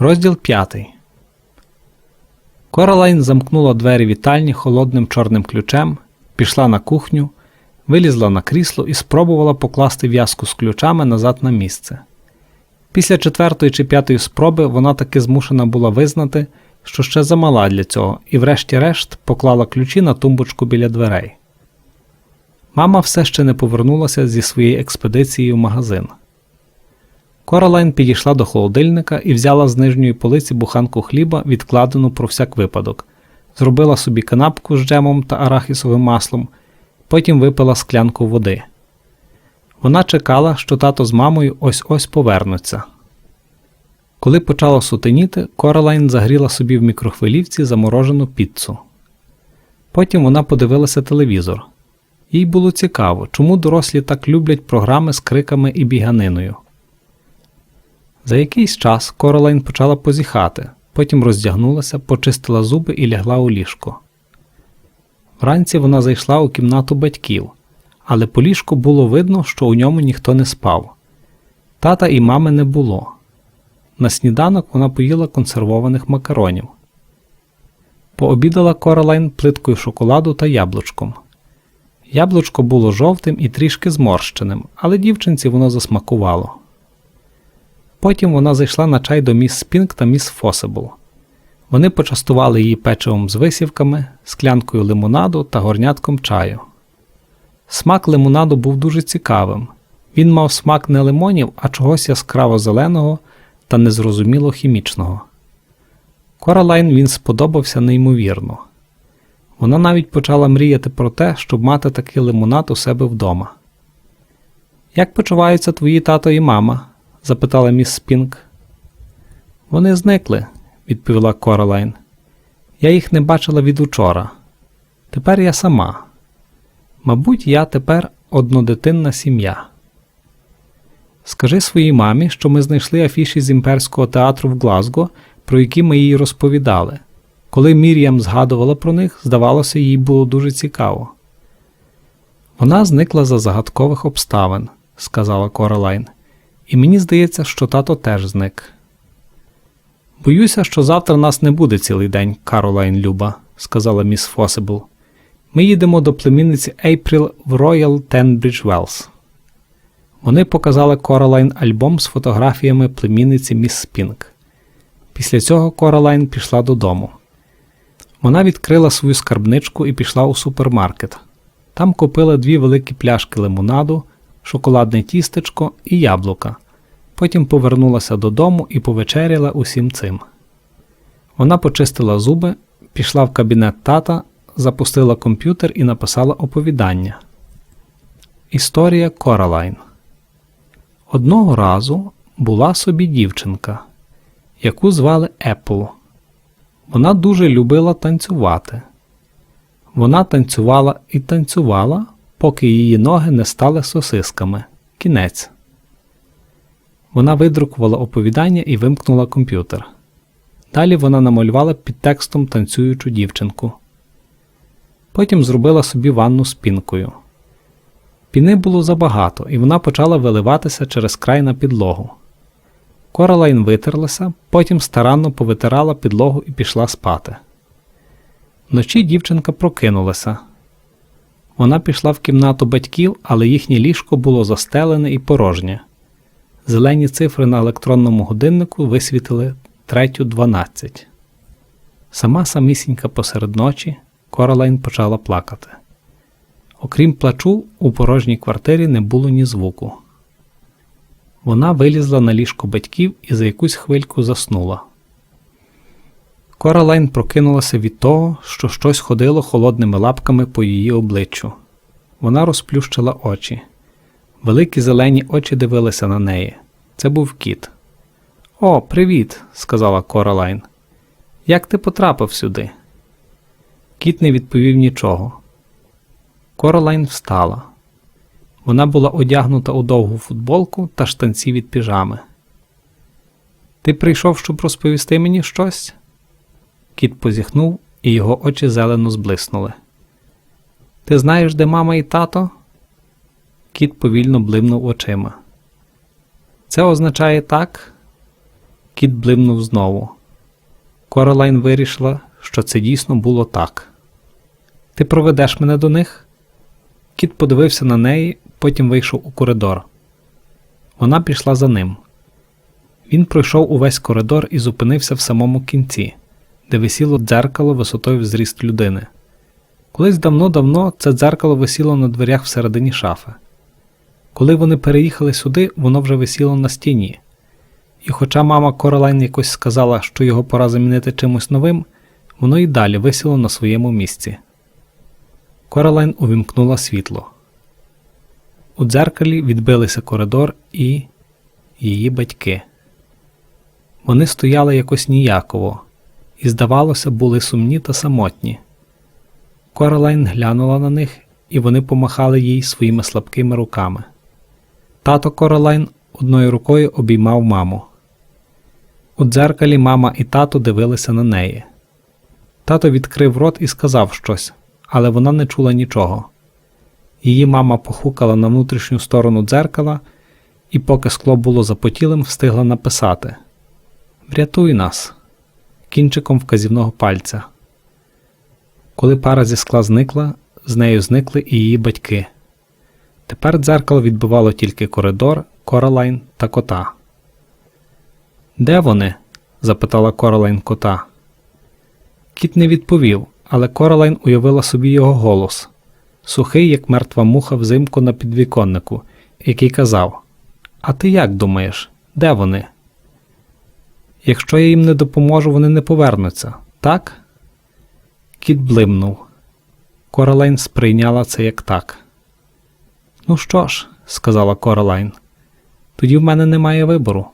Розділ 5. Коралайн замкнула двері вітальні холодним чорним ключем, пішла на кухню, вилізла на крісло і спробувала покласти в'язку з ключами назад на місце. Після четвертої чи п'ятої спроби вона таки змушена була визнати, що ще замала для цього, і врешті-решт поклала ключі на тумбочку біля дверей. Мама все ще не повернулася зі своєї експедиції в магазин. Коралайн підійшла до холодильника і взяла з нижньої полиці буханку хліба, відкладену про всяк випадок, зробила собі канапку з джемом та арахісовим маслом, потім випила склянку води. Вона чекала, що тато з мамою ось ось повернуться. Коли почало сутеніти, Коралайн загріла собі в мікрохвилівці заморожену піцу. Потім вона подивилася телевізор. Їй було цікаво, чому дорослі так люблять програми з криками і біганиною. За якийсь час Королайн почала позіхати, потім роздягнулася, почистила зуби і лягла у ліжко. Вранці вона зайшла у кімнату батьків, але по ліжку було видно, що у ньому ніхто не спав. Тата і мами не було. На сніданок вона поїла консервованих макаронів. Пообідала Королайн плиткою шоколаду та яблучком. Яблучко було жовтим і трішки зморщеним, але дівчинці воно засмакувало. Потім вона зайшла на чай до міс Спінк та міс Фосебл. Вони почастували її печивом з висівками, склянкою лимонаду та горнятком чаю. Смак лимонаду був дуже цікавим. Він мав смак не лимонів, а чогось яскраво зеленого та незрозуміло хімічного. Коралайн він сподобався неймовірно. Вона навіть почала мріяти про те, щоб мати такий лимонад у себе вдома. Як почуваються твої тато і мама? Запитала міс Спінк. Вони зникли, відповіла Королайн. Я їх не бачила від учора. Тепер я сама. Мабуть, я тепер однодитинна сім'я. Скажи своїй мамі, що ми знайшли афіші з імперського театру в Глазго, про які ми їй розповідали. Коли Мір'ям згадувала про них, здавалося, їй було дуже цікаво. Вона зникла за загадкових обставин, сказала Королайн, і мені здається, що тато теж зник. Боюся, що завтра нас не буде цілий день, Каролайн Люба, сказала міс Фосибл. Ми їдемо до племінниці Ейпріл в Роял Тенбридж Велс. Вони показали Королайн альбом з фотографіями племінниці міс Спінк. Після цього Королайн пішла додому. Вона відкрила свою скарбничку і пішла у супермаркет. Там купила дві великі пляшки лимонаду, шоколадне тістечко і яблука. Потім повернулася додому і повечеряла усім цим. Вона почистила зуби, пішла в кабінет тата, запустила комп'ютер і написала оповідання. Історія Коралайн. Одного разу була собі дівчинка, яку звали Епл. Вона дуже любила танцювати. Вона танцювала і танцювала, поки її ноги не стали сосисками. Кінець. Вона видрукувала оповідання і вимкнула комп'ютер. Далі вона намалювала під текстом танцюючу дівчинку. Потім зробила собі ванну з пінкою. Піни було забагато, і вона почала виливатися через край на підлогу. Коралайн витерлася, потім старанно повитирала підлогу і пішла спати. Вночі дівчинка прокинулася. Вона пішла в кімнату батьків, але їхнє ліжко було застелене і порожнє. Зелені цифри на електронному годиннику висвітили третю дванадцять. Сама самісінька посеред ночі Коралайн почала плакати. Окрім плачу, у порожній квартирі не було ні звуку. Вона вилізла на ліжко батьків і за якусь хвильку заснула. Коралайн прокинулася від того, що щось ходило холодними лапками по її обличчю. Вона розплющила очі. Великі зелені очі дивилися на неї. Це був кіт. О, привіт, сказала Коралайн. Як ти потрапив сюди? Кіт не відповів нічого. Коралайн встала. Вона була одягнута у довгу футболку та штанці від піжами. Ти прийшов, щоб розповісти мені щось? Кіт позіхнув, і його очі зелено зблиснули. Ти знаєш, де мама і тато? Кіт повільно блимнув очима. Це означає так? Кіт блимнув знову. Королайн вирішила, що це дійсно було так. Ти проведеш мене до них? Кіт подивився на неї, потім вийшов у коридор. Вона пішла за ним. Він пройшов увесь коридор і зупинився в самому кінці, де висіло дзеркало висотою в зріст людини. Колись давно-давно це дзеркало висіло на дверях всередині шафи. Коли вони переїхали сюди, воно вже висіло на стіні. І хоча мама Королайн якось сказала, що його пора замінити чимось новим, воно і далі висіло на своєму місці. Королайн увімкнула світло. У дзеркалі відбилися коридор і її батьки. Вони стояли якось ніяково і, здавалося, були сумні та самотні. Королайн глянула на них, і вони помахали їй своїми слабкими руками. Тато Королайн одною рукою обіймав маму. У дзеркалі мама і тато дивилися на неї. Тато відкрив рот і сказав щось, але вона не чула нічого. Її мама похукала на внутрішню сторону дзеркала, і поки скло було запотілим, встигла написати Врятуй нас кінчиком вказівного пальця. Коли пара зі скла зникла, з нею зникли і її батьки. Тепер дзеркало відбивало тільки коридор, Королайн та кота. Де вони? запитала Королайн кота. Кіт не відповів, але Королайн уявила собі його голос сухий, як мертва муха взимку на підвіконнику, який казав: А ти як думаєш, де вони? Якщо я їм не допоможу, вони не повернуться, так? Кіт блимнув. Королайн сприйняла це як так. Ну що ж, сказала Королайн, тоді в мене немає вибору.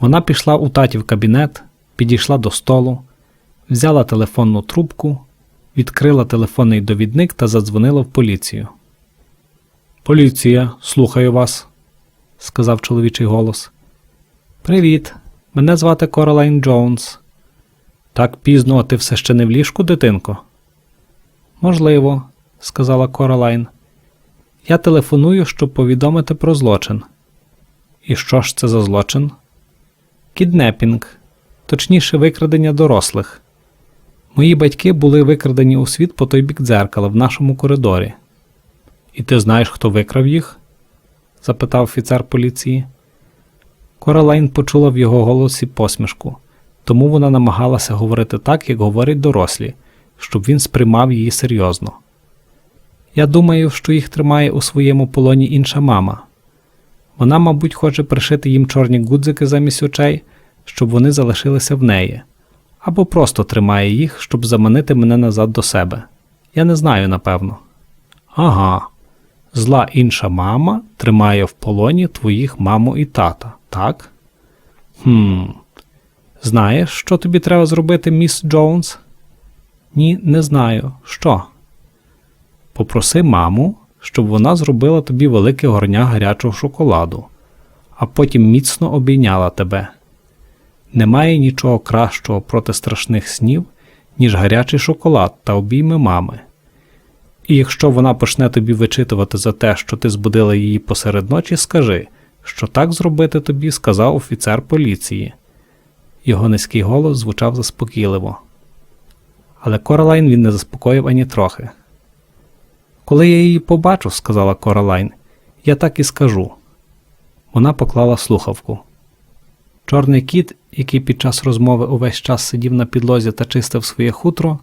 Вона пішла у таті в кабінет, підійшла до столу, взяла телефонну трубку, відкрила телефонний довідник та задзвонила в поліцію. Поліція, слухаю вас, сказав чоловічий голос. Привіт, мене звати Королайн Джонс. Так пізно, а ти все ще не в ліжку, дитинко? Можливо, сказала Королайн. Я телефоную, щоб повідомити про злочин. І що ж це за злочин? Кіднепінг, точніше, викрадення дорослих. Мої батьки були викрадені у світ по той бік дзеркала в нашому коридорі. І ти знаєш, хто викрав їх? запитав офіцер поліції. Королайн почула в його голосі посмішку, тому вона намагалася говорити так, як говорять дорослі, щоб він сприймав її серйозно. Я думаю, що їх тримає у своєму полоні інша мама. Вона, мабуть, хоче пришити їм чорні гудзики замість очей, щоб вони залишилися в неї, або просто тримає їх, щоб заманити мене назад до себе. Я не знаю, напевно. Ага, зла інша мама тримає в полоні твоїх маму і тата, так? Хм. Знаєш, що тобі треба зробити, міс Джонс? Ні, не знаю. Що? Попроси маму, щоб вона зробила тобі велике горня гарячого шоколаду, а потім міцно обійняла тебе. Немає нічого кращого проти страшних снів, ніж гарячий шоколад та обійми мами. І якщо вона почне тобі вичитувати за те, що ти збудила її посеред ночі, скажи, що так зробити тобі сказав офіцер поліції. Його низький голос звучав заспокійливо. Але Королайн він не заспокоїв ані трохи. Коли я її побачу, сказала Королайн, я так і скажу. Вона поклала слухавку. Чорний кіт, який під час розмови увесь час сидів на підлозі та чистив своє хутро,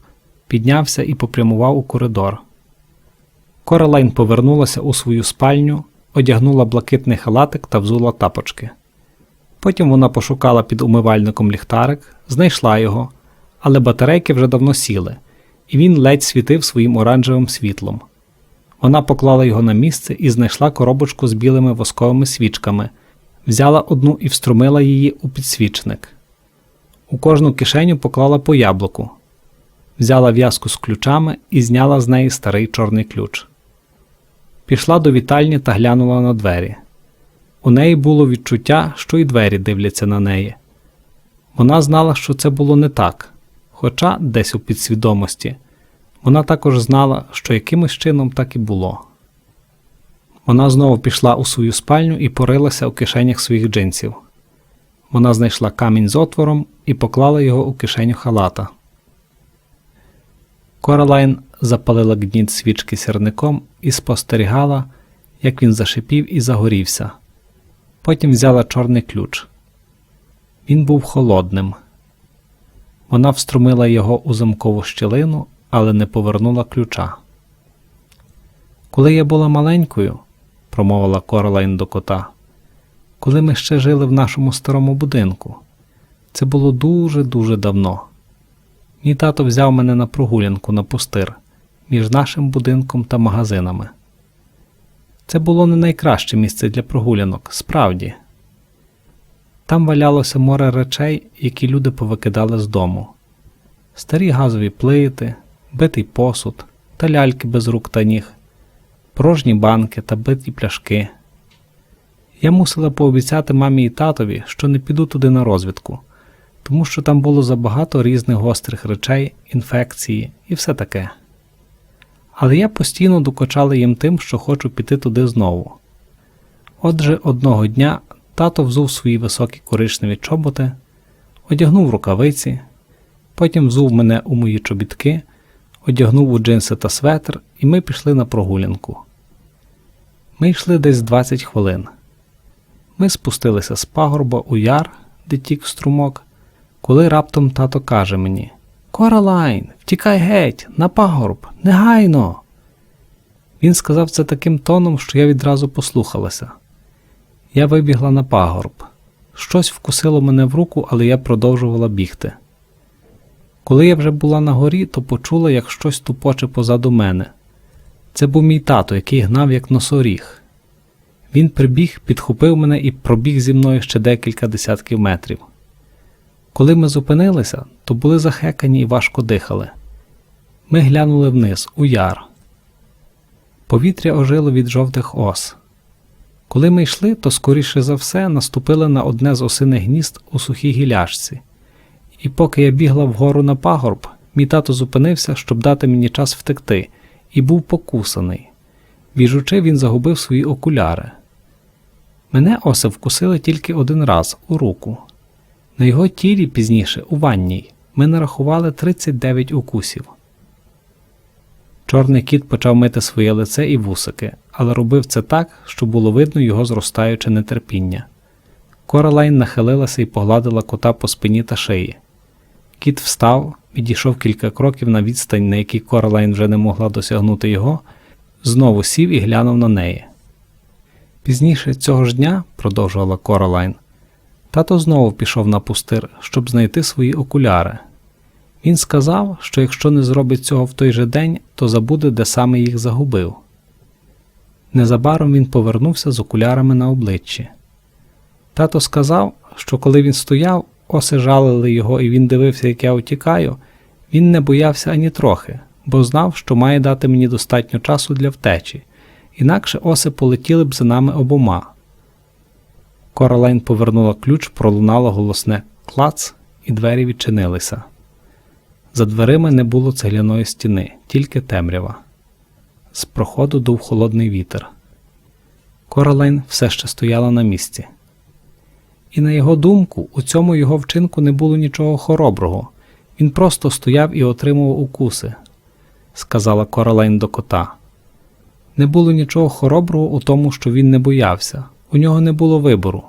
піднявся і попрямував у коридор. Королайн повернулася у свою спальню, одягнула блакитний халатик та взула тапочки. Потім вона пошукала під умивальником ліхтарик, знайшла його, але батарейки вже давно сіли, і він ледь світив своїм оранжевим світлом. Вона поклала його на місце і знайшла коробочку з білими восковими свічками, взяла одну і вструмила її у підсвічник. У кожну кишеню поклала по яблуку, взяла в'язку з ключами і зняла з неї старий чорний ключ. Пішла до вітальні та глянула на двері. У неї було відчуття, що й двері дивляться на неї. Вона знала, що це було не так, хоча десь у підсвідомості. Вона також знала, що якимось чином так і було. Вона знову пішла у свою спальню і порилася у кишенях своїх джинсів. Вона знайшла камінь з отвором і поклала його у кишеню халата. Коралайн запалила гніт свічки сірником і спостерігала, як він зашипів і загорівся. Потім взяла чорний ключ. Він був холодним. Вона встромила його у замкову щілину, але не повернула ключа. Коли я була маленькою, промовила Королайн до кота, коли ми ще жили в нашому старому будинку. Це було дуже-дуже давно. Мій тато взяв мене на прогулянку на пустир між нашим будинком та магазинами. Це було не найкраще місце для прогулянок, справді. Там валялося море речей, які люди повикидали з дому: старі газові плити, битий посуд та ляльки без рук та ніг, порожні банки та биті пляшки. Я мусила пообіцяти мамі і татові, що не піду туди на розвідку, тому що там було забагато різних гострих речей, інфекції і все таке. Але я постійно докочала їм тим, що хочу піти туди знову. Отже, одного дня тато взув свої високі коричневі чоботи, одягнув рукавиці, потім взув мене у мої чобітки, одягнув у джинси та светр, і ми пішли на прогулянку. Ми йшли десь 20 хвилин. Ми спустилися з пагорба у яр, де тік струмок, коли раптом тато каже мені Коралайн, втікай геть, на пагорб, негайно. Він сказав це таким тоном, що я відразу послухалася. Я вибігла на пагорб. Щось вкусило мене в руку, але я продовжувала бігти. Коли я вже була на горі, то почула, як щось тупоче позаду мене. Це був мій тато, який гнав як носоріг. Він прибіг, підхопив мене і пробіг зі мною ще декілька десятків метрів. Коли ми зупинилися, то були захекані і важко дихали. Ми глянули вниз, у яр. Повітря ожило від жовтих ос. Коли ми йшли, то скоріше за все наступили на одне з осиних гнізд у сухій гіляшці. І поки я бігла вгору на пагорб, мій тато зупинився, щоб дати мені час втекти, і був покусаний. Біжучи, він загубив свої окуляри. Мене оси вкусили тільки один раз у руку. На його тілі пізніше, у ванній, ми нарахували 39 укусів. Чорний кіт почав мити своє лице і вусики, але робив це так, що було видно його зростаюче нетерпіння. Коралайн нахилилася і погладила кота по спині та шиї. Кіт встав, відійшов кілька кроків на відстань, на якій Коралайн вже не могла досягнути його, знову сів і глянув на неї. Пізніше цього ж дня, продовжувала Коралайн, тато знову пішов на пустир, щоб знайти свої окуляри. Він сказав, що якщо не зробить цього в той же день, то забуде, де саме їх загубив. Незабаром він повернувся з окулярами на обличчі. Тато сказав, що коли він стояв, оси жалили його, і він дивився, як я утікаю, він не боявся ані трохи, бо знав, що має дати мені достатньо часу для втечі, інакше оси полетіли б за нами обома. Королайн повернула ключ, пролунало голосне клац, і двері відчинилися. За дверима не було цегляної стіни, тільки темрява. З проходу дув холодний вітер. Королайн все ще стояла на місці. І на його думку, у цьому його вчинку не було нічого хороброго. Він просто стояв і отримував укуси, сказала Королайн до кота. Не було нічого хороброго у тому, що він не боявся, у нього не було вибору.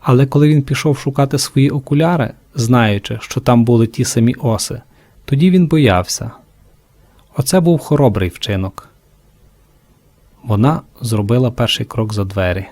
Але коли він пішов шукати свої окуляри, знаючи, що там були ті самі оси, тоді він боявся. Оце був хоробрий вчинок. Вона зробила перший крок за двері.